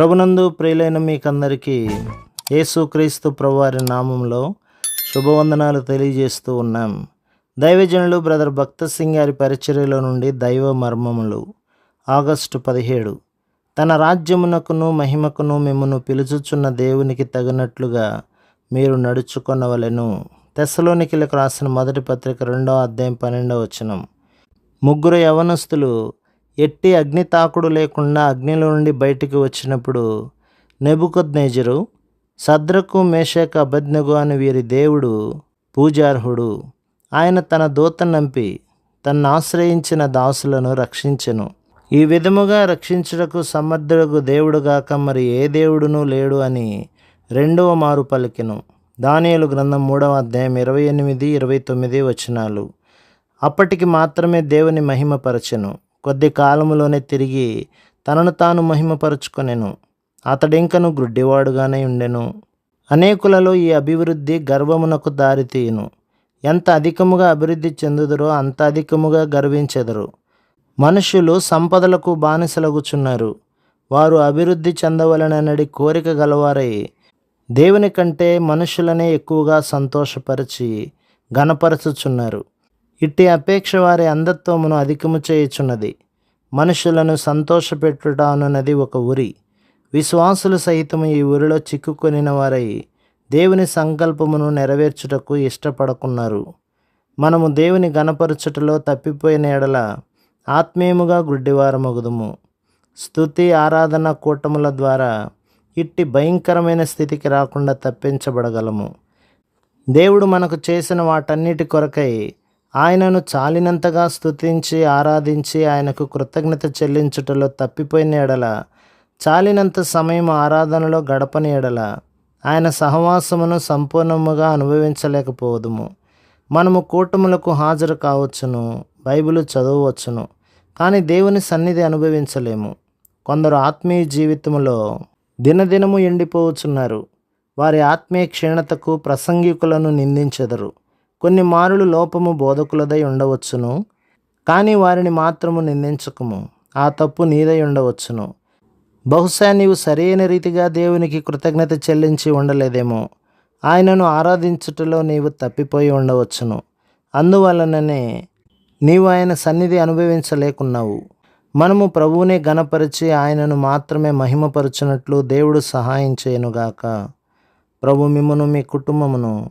ప్రభునందు ప్రియులైన మీకందరికీ యేసుక్రీస్తు ప్రభువారి నామంలో శుభవందనాలు తెలియజేస్తూ ఉన్నాం. దైవజనులు బ్రదర్ భక్త సింగ్ గారి పరిచర్యలో నుండి దైవ మర్మములు ఆగస్టు పదిహేడు. తన రాజ్యమునకును మహిమకును మిమ్మను పిలుచుచున్న దేవునికి తగినట్లుగా మీరు నడుచుకొనవలెను. తెస్సలోనికిలకు రాసిన మొదటి పత్రిక రెండవ అధ్యాయం పన్నెండవ వచనం. ముగ్గురు యవనస్తులు ఎట్టి అగ్ని తాకుడు లేకుండా అగ్నిలో నుండి బయటికి వచ్చినప్పుడు నెబుకొద్నేజరు సద్రకు మేషక అభజ్ఞగు అని వీరి దేవుడు పూజార్హుడు ఆయన తన దూత నంపి తన్ను ఆశ్రయించిన దాసులను రక్షించెను. ఈ విధముగా రక్షించుటకు సమర్థులకు దేవుడుగాక మరి ఏ దేవుడునూ లేడు అని రెండవ మారు పలికెను. దానియలు గ్రంథం మూడవ అధ్యాయం ఇరవై ఎనిమిది ఇరవై తొమ్మిది వచనాలు. అప్పటికి మాత్రమే దేవుని మహిమపరచెను కొద్ది కాలములోనే తిరిగి తనను తాను మహిమపరుచుకొనెను. అతడింకను గ్రుడ్డివాడుగానే ఉండెను. అనేకులలో ఈ అభివృద్ధి గర్వమునకు దారితీయును. ఎంత అధికముగా అభివృద్ధి చెందుదరో అంత అధికముగా గర్వించెదరు. మనుషులు సంపదలకు బానిసలగుచున్నారు. వారు అభివృద్ధి చెందవలననడి కోరిక గలవారై దేవుని కంటే మనుషులనే ఎక్కువగా సంతోషపరిచి గణపరచుచున్నారు ఇట్టి అపేక్ష వారి అంధత్వమును అధికము చేయుచున్నది. మనుషులను సంతోషపెట్టుట అనున్నది ఒక ఉరి. విశ్వాసులు సహితము ఈ ఊరిలో చిక్కుకొనిన వారై దేవుని సంకల్పమును నెరవేర్చుటకు ఇష్టపడకున్నారు. మనము దేవుని గణపరచుటలో తప్పిపోయిన ఎడల ఆత్మీయముగా గుడ్డివారమగుదుము. స్తుతి ఆరాధన కూటముల ద్వారా ఇట్టి భయంకరమైన స్థితికి రాకుండా తప్పించబడగలము. దేవుడు మనకు చేసిన వాటన్నిటి కొరకై ఆయనను చాలినంతగా స్తుతించి ఆరాధించి ఆయనకు కృతజ్ఞత చెల్లించుటలో తప్పిపోయిన ఎడల చాలినంత సమయం ఆరాధనలో గడపని ఎడల ఆయన సహవాసమును సంపూర్ణముగా అనుభవించలేకపోదుము. మనము కూటములకు హాజరు కావచ్చును బైబిల్ చదవవచ్చును కానీ దేవుని సన్నిధి అనుభవించలేము. కొందరు ఆత్మీయ జీవితంలో దినదినము ఎండిపోవచ్చున్నారు. వారి ఆత్మీయ క్షీణతకు ప్రసంగికులను నిందించెదరు. కొన్ని మారులు లోపము బోధకులదై ఉండవచ్చును కానీ వారిని మాత్రము నిందించకము. ఆ తప్పు నీదై ఉండవచ్చును. బహుశా నీవు సరైన రీతిగా దేవునికి కృతజ్ఞత చెల్లించి ఉండలేదేమో. ఆయనను ఆరాధించుటలో నీవు తప్పిపోయి ఉండవచ్చును. అందువలననే నీవు ఆయన సన్నిధి అనుభవించలేకున్నావు. మనము ప్రభువునే గణపరిచి ఆయనను మాత్రమే మహిమపరచునట్లు దేవుడు సహాయం చేయనుగాక. ప్రభు మిమ్మను మీ కుటుంబమును